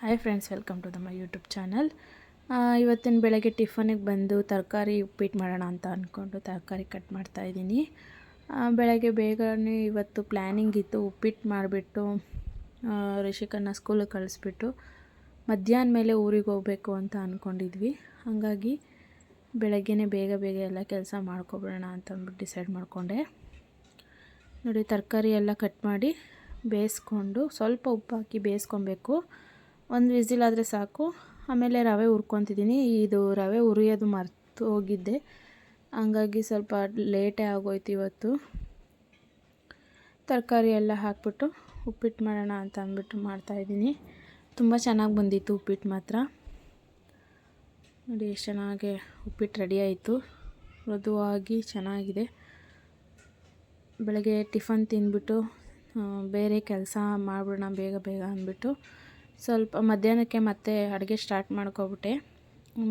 Hi friends welcome to ನಮ್ಮ YouTube channel ಇವತ್ತಿನ ಬೆಳಗ್ಗೆ ಟಿಫನಿಗೆ ಬಂದು ತರಕಾರಿ ಉಪ್ಪಿಟ್ಟು ಮಾಡೋಣ ಅಂತ ಅಂದ್ಕೊಂಡು ತರಕಾರಿ ಕಟ್ ಮಾಡ್ತಾ ಇದ್ದೀನಿ. ಬೆಳಗ್ಗೆ ಬೇಗನೆ ಇವತ್ತು ಪ್ಲ್ಯಾನಿಂಗ್ ಇತ್ತು, ಉಪ್ಪಿಟ್ಟು ಮಾಡಿಬಿಟ್ಟು ರಿಷಿಕನ್ನ ಸ್ಕೂಲಿಗೆ ಕಳಿಸ್ಬಿಟ್ಟು ಮಧ್ಯಾಹ್ನ ಮೇಲೆ ಊರಿಗೆ ಹೋಗಬೇಕು ಅಂತ ಅಂದ್ಕೊಂಡಿದ್ವಿ ಹಾಗಾಗಿ ಬೆಳಗ್ಗೆನೇ ಬೇಗ ಬೇಗ ಎಲ್ಲ ಕೆಲಸ ಮಾಡ್ಕೊಬಿಡೋಣ ಅಂತ ಅಂದ್ಬಿಟ್ಟು ಡಿಸೈಡ್ ಮಾಡಿಕೊಂಡೆ. ನೋಡಿ, ತರಕಾರಿ ಎಲ್ಲ ಕಟ್ ಮಾಡಿ ಬೇಯಿಸ್ಕೊಂಡು ಸ್ವಲ್ಪ ಉಪ್ಪು ಹಾಕಿ ಬೇಯಿಸ್ಕೊಬೇಕು. ಒಂದು ವಿಸಿಲಾದರೆ ಸಾಕು. ಆಮೇಲೆ ರವೆ ಹುರ್ಕೊತಿದ್ದೀನಿ. ಇದು ರವೆ ಉರಿಯೋದು ಮರ್ತು ಹೋಗಿದ್ದೆ ಹಂಗಾಗಿ ಸ್ವಲ್ಪ ಲೇಟೇ ಆಗೋಯ್ತು ಇವತ್ತು. ತರಕಾರಿ ಎಲ್ಲ ಹಾಕ್ಬಿಟ್ಟು ಉಪ್ಪಿಟ್ಟು ಮಾಡೋಣ ಅಂತ ಅಂದ್ಬಿಟ್ಟು ಮಾಡ್ತಾಯಿದ್ದೀನಿ ತುಂಬ ಚೆನ್ನಾಗಿ ಬಂದಿತ್ತು ಉಪ್ಪಿಟ್ಟು ಮಾತ್ರ. ನೋಡಿ ಎಷ್ಟು ಚೆನ್ನಾಗಿ ಉಪ್ಪಿಟ್ಟು ರೆಡಿ ಆಯಿತು. ಮೃದುವಾಗಿ ಚೆನ್ನಾಗಿದೆ. ಬೆಳಗ್ಗೆ ಟಿಫನ್ ತಿಂದ್ಬಿಟ್ಟು ಬೇರೆ ಕೆಲಸ ಮಾಡ್ಬಿಡೋಣ ಬೇಗ ಬೇಗ ಅಂದ್ಬಿಟ್ಟು ಸ್ವಲ್ಪ ಮಧ್ಯಾಹ್ನಕ್ಕೆ ಮತ್ತೆ ಅಡುಗೆ ಸ್ಟಾರ್ಟ್ ಮಾಡ್ಕೊಬಿಟ್ಟೆ.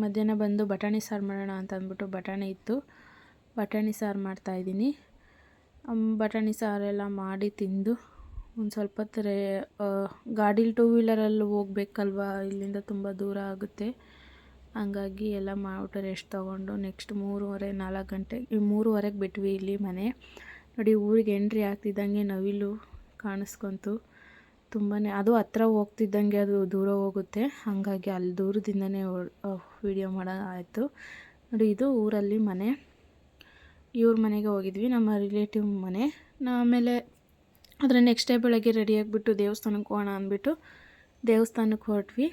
ಮಧ್ಯಾಹ್ನ ಬಂದು ಬಟಾಣಿ ಸಾರು ಮಾಡೋಣ ಅಂತ ಅಂದ್ಬಿಟ್ಟು ಬಟಾಣಿ ಇತ್ತು. ಬಟಾಣಿ ಸಾರು ಮಾಡ್ತಾಯಿದ್ದೀನಿ ಬಟಾಣಿ ಸಾರೆಲ್ಲ ಮಾಡಿ ತಿಂದು ಒಂದು ಸ್ವಲ್ಪ ರೇ ಗಾಡೀಲಿ ಟೂ ವೀಲರಲ್ಲಿ ಹೋಗ್ಬೇಕಲ್ವಾ? ಇಲ್ಲಿಂದ ತುಂಬ ದೂರ ಆಗುತ್ತೆ. ಹಂಗಾಗಿ ಎಲ್ಲ ಮಾಡಿಬಿಟ್ಟು ರೆಸ್ಟ್ ತೊಗೊಂಡು ನೆಕ್ಸ್ಟ್ ಮೂರುವರೆ, ನಾಲ್ಕು ಗಂಟೆ ಮೂರುವರೆಗೆ ಬಿಟ್ವಿ ಇಲ್ಲಿ ಮನೆ. ನೋಡಿ, ಊರಿಗೆ ಎಂಟ್ರಿ ಆಗ್ತಿದ್ದಂಗೆ ನವಿಲು ಕಾಣಿಸ್ಕೊಂತು. ತುಂಬಾ ಅದು ಹತ್ರ ಹೋಗ್ತಿದ್ದಂಗೆ ಅದು ದೂರ ಹೋಗುತ್ತೆ. ಹಾಗಾಗಿ ಅಲ್ಲಿ ದೂರದಿಂದನೇ ವೀಡಿಯೋ ಆಯಿತು. ನೋಡಿ, ಇದು ಊರಲ್ಲಿ ಮನೆ. ಇವ್ರ ಮನೆಗೆ ಹೋಗಿದ್ವಿ, ನಮ್ಮ ರಿಲೇಟಿವ್ ಮನೆ. ಆಮೇಲೆ ಅದರ ನೆಕ್ಸ್ಟ್ ಡೇ ಬೆಳಗ್ಗೆ ರೆಡಿಯಾಗಿಬಿಟ್ಟು ದೇವಸ್ಥಾನಕ್ಕೆ ಹೋಗೋಣ ಅಂದ್ಬಿಟ್ಟು ದೇವಸ್ಥಾನಕ್ಕೆ ಹೊರಟ್ವಿ.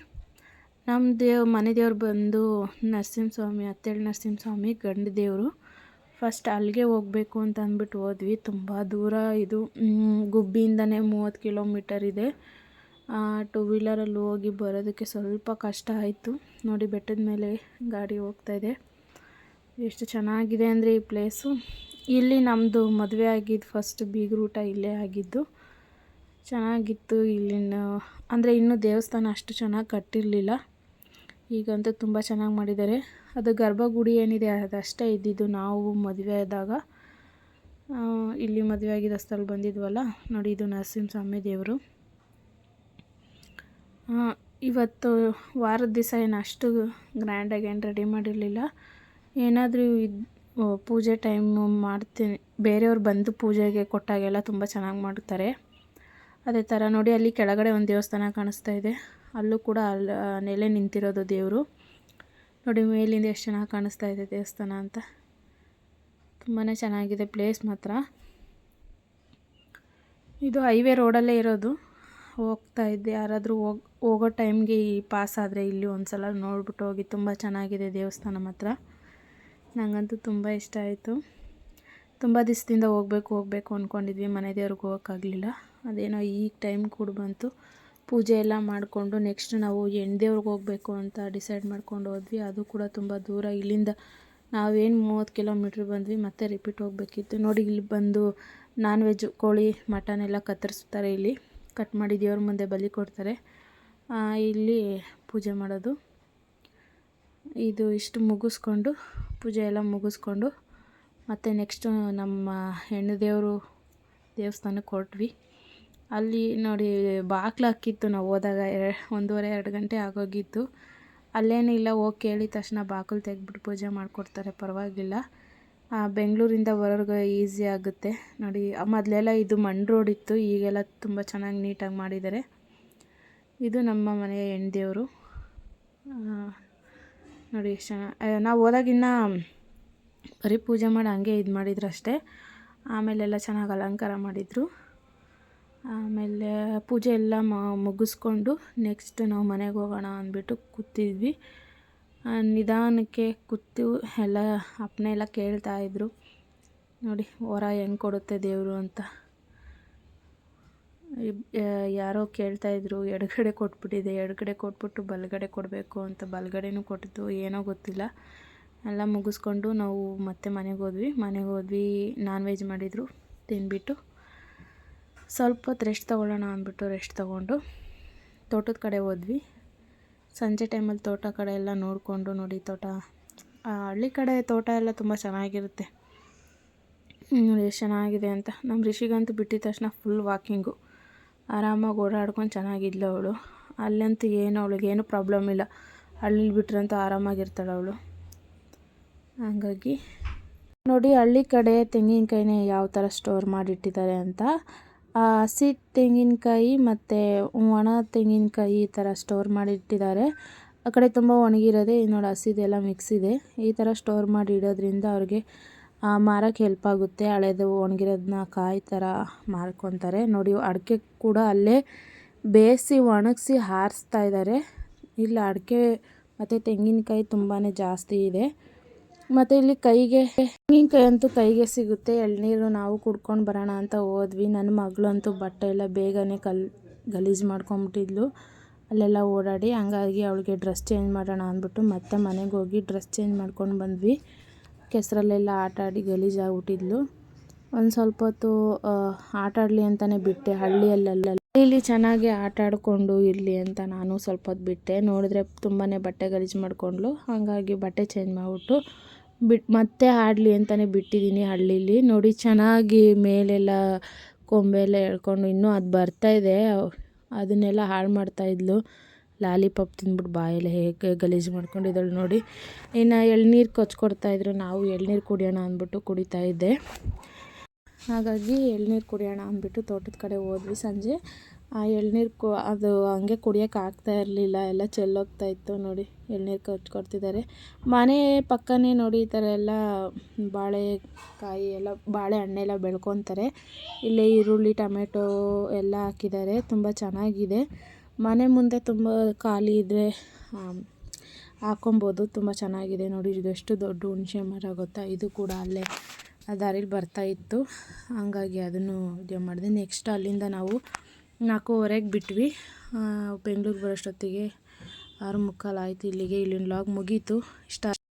ನಮ್ಮ ದೇವ್, ಮನೆ ದೇವ್ರು ಬಂದು ನರಸಿಂಹಸ್ವಾಮಿ ಅತ್ತೇಳಿ ನರಸಿಂಹಸ್ವಾಮಿ ಗಂಡ ದೇವರು. ಫಸ್ಟ್ ಅಲ್ಲಿಗೆ ಹೋಗ್ಬೇಕು ಅಂತ ಅಂದ್ಬಿಟ್ಟು ಹೋದ್ವಿ. ತುಂಬ ದೂರ ಇದು ಗುಬ್ಬಿಯಿಂದನೇ ಮೂವತ್ತು ಕಿಲೋಮೀಟರ್ ಇದೆ. ಟೂ ವೀಲರಲ್ಲಿ ಹೋಗಿ ಬರೋದಕ್ಕೆ ಸ್ವಲ್ಪ ಕಷ್ಟ ಆಯಿತು. ನೋಡಿ ಬೆಟ್ಟದ ಮೇಲೆ ಗಾಡಿ ಹೋಗ್ತಾಯಿದೆ ಎಷ್ಟು ಚೆನ್ನಾಗಿದೆ ಅಂದರೆ ಈ ಪ್ಲೇಸು ಇಲ್ಲಿ ನಮ್ಮದು ಮದುವೆ ಆಗಿದ್ದು ಫಸ್ಟ್ ಬೀಗ್ರೂಟ ಇಲ್ಲೇ ಆಗಿದ್ದು. ಚೆನ್ನಾಗಿತ್ತು ಇಲ್ಲಿನ, ಅಂದರೆ ಇನ್ನೂ ದೇವಸ್ಥಾನ ಅಷ್ಟು ಚೆನ್ನಾಗಿ ಕಟ್ಟಿರಲಿಲ್ಲ. ಈಗಂತೂ ತುಂಬ ಚೆನ್ನಾಗಿ ಮಾಡಿದ್ದಾರೆ. ಅದು ಗರ್ಭಗುಡಿ ಏನಿದೆ ಅದಷ್ಟೇ ಇದ್ದಿದ್ದು ನಾವು ಮದುವೆ ಆದಾಗ ಇಲ್ಲಿ ಮದುವೆ ಆಗಿದ್ದ ಸ್ಥಳ ಬಂದಿದ್ವಲ್ಲ, ನೋಡಿ ಇದು ನರಸಿಂಹಸ್ವಾಮಿ ದೇವರು. ಇವತ್ತು ವಾರದ ದಿವಸ ಏನು ಅಷ್ಟು ಗ್ರ್ಯಾಂಡಾಗಿ ಏನು ರೆಡಿ ಮಾಡಿರಲಿಲ್ಲ. ಏನಾದರೂ ಇದು ಪೂಜೆ ಟೈಮು ಮಾಡ್ತೀನಿ. ಬೇರೆಯವ್ರು ಬಂದು ಪೂಜೆಗೆ ಕೊಟ್ಟಾಗೆಲ್ಲ ತುಂಬ ಚೆನ್ನಾಗಿ ಮಾಡ್ತಾರೆ ಅದೇ ಥರ ನೋಡಿ ಅಲ್ಲಿ ಕೆಳಗಡೆ ಒಂದು ದೇವಸ್ಥಾನ ಕಾಣಿಸ್ತಾ ಇದೆ. ಅಲ್ಲೂ ಕೂಡ ಅಲ್ಲಿ ನೆಲೆ ನಿಂತಿರೋದು ದೇವರು. ನೋಡಿ, ಮೇಲಿಂದ ಎಷ್ಟು ಚೆನ್ನಾಗಿ ಕಾಣಿಸ್ತಾ ಇದೆ ದೇವಸ್ಥಾನ ಅಂತ. ತುಂಬಾ ಚೆನ್ನಾಗಿದೆ ಪ್ಲೇಸ್ ಮಾತ್ರ. ಇದು ಹೈವೇ ರೋಡಲ್ಲೇ ಇರೋದು. ಹೋಗ್ತಾ ಇದ್ದೆ. ಯಾರಾದರೂ ಹೋಗಿ, ಹೋಗೋ ಟೈಮ್ಗೆ ಈ ಪಾಸ್ ಆದರೆ ಇಲ್ಲಿ ಒಂದು ಸಲ ನೋಡ್ಬಿಟ್ಟು ಹೋಗಿ. ತುಂಬ ಚೆನ್ನಾಗಿದೆ ದೇವಸ್ಥಾನ ಮಾತ್ರ. ನನಗಂತೂ ತುಂಬ ಇಷ್ಟ ಆಯಿತು. ತುಂಬ ದಿವಸದಿಂದ ಹೋಗ್ಬೇಕು, ಹೋಗಬೇಕು ಅಂದ್ಕೊಂಡಿದ್ವಿ ಮನೆ ದೇವ್ರಿಗೆ ಹೋಗೋಕ್ಕಾಗಲಿಲ್ಲ. ಅದೇನೋ ಈಗ ಟೈಮ್ ಕೂಡ ಬಂತು. ಪೂಜೆ ಎಲ್ಲ ಮಾಡಿಕೊಂಡು ನೆಕ್ಸ್ಟ್ ನಾವು ದೇವ್ರಿಗೆ ಹೋಗಬೇಕು ಅಂತ ಡಿಸೈಡ್ ಮಾಡ್ಕೊಂಡು ಹೋದ್ವಿ. ಅದು ಕೂಡ ತುಂಬ ದೂರ. ಇಲ್ಲಿಂದ ನಾವೇನು ಮೂವತ್ತು ಕಿಲೋಮೀಟ್ರ್ ಬಂದ್ವಿ, ಮತ್ತೆ ರಿಪೀಟ್ ಹೋಗಬೇಕಿತ್ತು. ನೋಡಿ, ಇಲ್ಲಿ ಬಂದು ನಾನ್ ವೆಜ್ ಕೋಳಿ ಮಟನ್ ಎಲ್ಲ ಕತ್ತರಿಸ್ತಾರೆ ಇಲ್ಲಿ. ಕಟ್ ಮಾಡಿ ದೇವ್ರ ಮುಂದೆ ಬಲಿ ಕೊಡ್ತಾರೆ. ಇಲ್ಲಿ ಪೂಜೆ ಮಾಡೋದು. ಇದು ಇಷ್ಟು ಮುಗಿಸ್ಕೊಂಡು, ಪೂಜೆ ಎಲ್ಲ ಮುಗಿಸ್ಕೊಂಡು, ಮತ್ತು ನೆಕ್ಸ್ಟು ನಮ್ಮ ಹೆಣ್ಣು ದೇವರು ದೇವಸ್ಥಾನಕ್ಕೆ ಹೊರಟ್ವಿ. ಅಲ್ಲಿ ನೋಡಿ ಬಾಗ್ಲು ಹಾಕಿತ್ತು ನಾವು ಹೋದಾಗ ಒಂದೂವರೆ, ಎರಡು ಗಂಟೆ ಆಗೋಗಿತ್ತು. ಅಲ್ಲೇನಿಲ್ಲ ಹೋಗಿ ಕೇಳಿದ ತಕ್ಷಣ ಬಾಗಿಲು ತೆಗೆದ್ಬಿಟ್ಟು ಪೂಜೆ ಮಾಡಿಕೊಡ್ತಾರೆ, ಪರವಾಗಿಲ್ಲ. ಬೆಂಗಳೂರಿಂದ ಬರೋರ್ಗೆ ಈಸಿ ಆಗುತ್ತೆ. ನೋಡಿ, ಮೊದಲೆಲ್ಲ ಇದು ಮಣ್ಣು ರೋಡ್ ಇತ್ತು, ಈಗೆಲ್ಲ ತುಂಬ ಚೆನ್ನಾಗಿ ನೀಟಾಗಿ ಮಾಡಿದ್ದಾರೆ. ಇದು ನಮ್ಮ ಮನೆಯ ಹೆಣ್ದೇವರು. ನೋಡಿ ಎಷ್ಟು ಚೆನ್ನಾಗಿ ನಾವು ಹೋದಾಗಿನ್ನ ಬರೀ ಪೂಜೆ ಮಾಡಿ ಹಂಗೆ ಇದು ಮಾಡಿದ್ರು ಅಷ್ಟೇ. ಆಮೇಲೆಲ್ಲ ಚೆನ್ನಾಗಿ ಅಲಂಕಾರ ಮಾಡಿದರು. ಆಮೇಲೆ ಪೂಜೆ ಎಲ್ಲ ಮುಗಿಸ್ಕೊಂಡು ನೆಕ್ಸ್ಟ್ ನಾವು ಮನೆಗೆ ಹೋಗೋಣ ಅಂದ್ಬಿಟ್ಟು ಕೂತಿದ್ವಿ. ನಿಧಾನಕ್ಕೆ ಕೂತು ಎಲ್ಲ ಅಪ್ಪನೆ ಎಲ್ಲ ಕೇಳ್ತಾಯಿದ್ರು ನೋಡಿ ಹೊರ ಹೆಂಗೆ ಕೊಡುತ್ತೆ ದೇವರು ಅಂತ. ಯಾರೋ ಕೇಳ್ತಾಯಿದ್ರು ಎಡಗಡೆ ಕೊಟ್ಬಿಟ್ಟಿದೆ, ಎಡಗಡೆ ಕೊಟ್ಬಿಟ್ಟು ಬಲಗಡೆ ಕೊಡಬೇಕು ಅಂತ ಬಲಗಡೆನೂ ಕೊಟ್ಟಿದ್ದು ಏನೋ ಗೊತ್ತಿಲ್ಲ. ಎಲ್ಲ ಮುಗಿಸ್ಕೊಂಡು ನಾವು ಮತ್ತೆ ಮನೆಗೆ ಹೋದ್ವಿ. ಮನೆಗೆ ಹೋದ್ವಿ ನಾನ್ ವೆಜ್ ಮಾಡಿದರು, ತಿಂದ್ಬಿಟ್ಟು. ಸ್ವಲ್ಪ ಹೊತ್ತು ರೆಸ್ಟ್ ತೊಗೊಳ್ಳೋಣ ಅಂದ್ಬಿಟ್ಟು ರೆಸ್ಟ್ ತೊಗೊಂಡು ತೋಟದ ಕಡೆ ಹೋದ್ವಿ. ಸಂಜೆ ಟೈಮಲ್ಲಿ ತೋಟ ಕಡೆ ಎಲ್ಲ ನೋಡಿಕೊಂಡು ನೋಡಿ ತೋಟ. ಹಳ್ಳಿ ಕಡೆ ತೋಟ ಎಲ್ಲ ತುಂಬ ಚೆನ್ನಾಗಿರುತ್ತೆ. ನೋಡಿ ಎಷ್ಟು ಚೆನ್ನಾಗಿದೆ ಅಂತ. ನಮ್ಮ ರಿಷಿಗಂತೂ ಬಿಟ್ಟಿದ ತಕ್ಷಣ ಫುಲ್ ವಾಕಿಂಗು ಆರಾಮಾಗಿ ಓಡಾಡ್ಕೊಂಡು ಚೆನ್ನಾಗಿದ್ಲು ಅವಳು. ಅಲ್ಲಂತೂ ಏನು ಅವಳಿಗೆ ಏನು ಪ್ರಾಬ್ಲಮ್ ಇಲ್ಲ. ಹಳ್ಳಿಲಿ ಬಿಟ್ರಂತೂ ಆರಾಮಾಗಿರ್ತಾಳೆ ಅವಳು. ಹಾಗಾಗಿ ನೋಡಿ ಹಳ್ಳಿ ಕಡೆ ತೆಂಗಿನಕಾಯಿನೇ ಯಾವ ಥರ ಸ್ಟೋರ್ ಮಾಡಿಟ್ಟಿದ್ದಾರೆ ಅಂತ. ಹಸಿ ತೆಂಗಿನಕಾಯಿ ಮತ್ತು ಒಣ ತೆಂಗಿನಕಾಯಿ ಈ ಥರ ಸ್ಟೋರ್ ಮಾಡಿಟ್ಟಿದ್ದಾರೆ. ಆ ಕಡೆ ತುಂಬ ಒಣಗಿರೋದೆ ನೋಡಿ ಹಸಿದೆಲ್ಲ ಮಿಕ್ಸ್ ಇದೆ. ಈ ಥರ ಸ್ಟೋರ್ ಮಾಡಿ ಇಡೋದ್ರಿಂದ ಅವ್ರಿಗೆ ಮಾರಕ್ಕೆ ಹೆಲ್ಪ್ ಆಗುತ್ತೆ. ಹಳೆದು ಒಣಗಿರೋದನ್ನ ಕಾಯಿ ಥರ ಮಾರ್ಕೊತಾರೆ. ನೋಡಿ, ಅಡಿಕೆ ಕೂಡ ಅಲ್ಲೇ ಬೇಯಿಸಿ ಒಣಗಿಸಿ ಹಾರಿಸ್ತಾ ಇದ್ದಾರೆ. ಇಲ್ಲಿ, ಅಡಿಕೆ ಮತ್ತು ತೆಂಗಿನಕಾಯಿ ತುಂಬಾ ಜಾಸ್ತಿ ಇದೆ. ಮತ್ತು ಇಲ್ಲಿ ಕೈಗೆ, ತೆಂಗಿನಕಾಯಿ ಅಂತೂ ಕೈಗೆ ಸಿಗುತ್ತೆ. ಎಳ್ನೀರು ನಾವು ಕುಡ್ಕೊಂಡು ಬರೋಣ ಅಂತ ಹೋದ್ವಿ. ನನ್ನ ಮಗಳಂತೂ ಬಟ್ಟೆ ಎಲ್ಲ ಬೇಗನೆ ಕಲ್, ಗಲೀಜು ಮಾಡ್ಕೊಂಬಿಟ್ಟಿದ್ಲು. ಅಲ್ಲೆಲ್ಲ ಓಡಾಡಿ ಹಂಗಾಗಿ ಅವಳಿಗೆ ಡ್ರೆಸ್ ಚೇಂಜ್ ಮಾಡೋಣ ಅಂದ್ಬಿಟ್ಟು ಮತ್ತೆ ಮನೆಗೆ ಹೋಗಿ ಡ್ರೆಸ್ ಚೇಂಜ್ ಮಾಡ್ಕೊಂಡು ಬಂದ್ವಿ. ಕೆಸರಲ್ಲೆಲ್ಲ ಆಟ ಆಡಿ ಗಲೀಜಾಗ್ಬಿಟ್ಟಿದ್ಲು ಒಂದು ಸ್ವಲ್ಪ ಹೊತ್ತು ಆಟ ಆಡಲಿ ಅಂತಲೇ ಬಿಟ್ಟೆ. ಹಳ್ಳಿಯಲ್ಲೆಲ್ಲ ಇಲ್ಲಿ ಚೆನ್ನಾಗಿ ಆಟ ಆಡಿಕೊಂಡು ಇರಲಿ ಅಂತ ನಾನು ಸ್ವಲ್ಪ ಹೊತ್ತು ಬಿಟ್ಟೆ. ನೋಡಿದ್ರೆ ತುಂಬಾ ಬಟ್ಟೆ ಗಲೀಜು ಮಾಡಿಕೊಂಡ್ಲು ಹಾಗಾಗಿ ಬಟ್ಟೆ ಚೇಂಜ್ ಮಾಡಿಬಿಟ್ಟು ಬಿಟ್ಟು ಮತ್ತೆ ಆಡಲಿ ಅಂತಲೇ ಬಿಟ್ಟಿದ್ದೀನಿ ಹಳ್ಳೀಲಿ. ನೋಡಿ, ಚೆನ್ನಾಗಿ ಮೇಲೆಲ್ಲ ಕೊಂಬೆಲ್ಲ ಎಳ್ಕೊಂಡು ಇನ್ನೂ ಅದು ಬರ್ತಾಯಿದೆ ಅದನ್ನೆಲ್ಲ ಹಾಳು ಮಾಡ್ತಾಯಿದ್ಲು ಲಾಲಿಪಾಪ್ ತಿಂದ್ಬಿಟ್ಟು ಬಾಯಲ್ಲಿ ಹೇಗೆ ಗಲೀಜು ಮಾಡ್ಕೊಂಡಿದ್ದಾಳೆ ನೋಡಿ. ಇನ್ನು ಎಳ್ನೀರು ಕೊಚ್ಕೊಡ್ತಾಯಿದ್ರು ನಾವು ಎಳ್ನೀರು ಕುಡಿಯೋಣ ಅಂದ್ಬಿಟ್ಟು ಕುಡಿತಾ ಇದ್ದೆ. ಹಾಗಾಗಿ ಎಳ್ನೀರು ಕುಡಿಯೋಣ ಅಂದ್ಬಿಟ್ಟು ತೋಟದ ಕಡೆ ಹೋದ್ವಿ ಸಂಜೆ. ಆ ಎಳ್ನೀರು ಕು, ಅದು ಹಂಗೆ ಕುಡಿಯೋಕೆ ಆಗ್ತಾ ಇರಲಿಲ್ಲ, ಎಲ್ಲ ಚೆಲ್ಲೋಗ್ತಾ ಇತ್ತು ನೋಡಿ, ಎಳ್ನೀರು ಕೊಚ್ಕೊಡ್ತಿದ್ದಾರೆ ಮನೆ ಪಕ್ಕನೇ ನೋಡಿ ಈ ಥರ ಎಲ್ಲ ಬಾಳೆಕಾಯಿ ಎಲ್ಲ, ಬಾಳೆ ಹಣ್ಣೆಲ್ಲ ಬೆಳ್ಕೊತಾರೆ. ಇಲ್ಲಿ ಈರುಳ್ಳಿ, ಟೊಮೆಟೊ ಎಲ್ಲ ಹಾಕಿದ್ದಾರೆ, ತುಂಬ ಚೆನ್ನಾಗಿದೆ. ಮನೆ ಮುಂದೆ ತುಂಬ ಖಾಲಿ ಇದ್ದರೆ ಹಾಕೊಬೋದು, ತುಂಬ ಚೆನ್ನಾಗಿದೆ ನೋಡಿ. ಇದೆಷ್ಟು ದೊಡ್ಡ ಹುಣಸೆ ಮರ ಗೊತ್ತಾ? ಇದು ಕೂಡ ಅಲ್ಲೇ ದಾರಿಲಿ ಬರ್ತಾ ಇತ್ತು. ಹಂಗಾಗಿ ಅದನ್ನು ಇದು ಮಾಡಿದೆ. ನೆಕ್ಸ್ಟ್ ಅಲ್ಲಿಂದ ನಾವು ನಾಲ್ಕೂವರೆಗೆ ಬಿಟ್ವಿ. ಬೆಂಗ್ಳೂರಿಗೆ ಬರೋಷ್ಟೊತ್ತಿಗೆ ಆರು ಮುಕ್ಕಾಲು ಆಯಿತು ಇಲ್ಲಿಗೆ. ಇಲ್ಲಿನ ಲಾಗ್ ಮುಗೀತು. ಇಷ್ಟ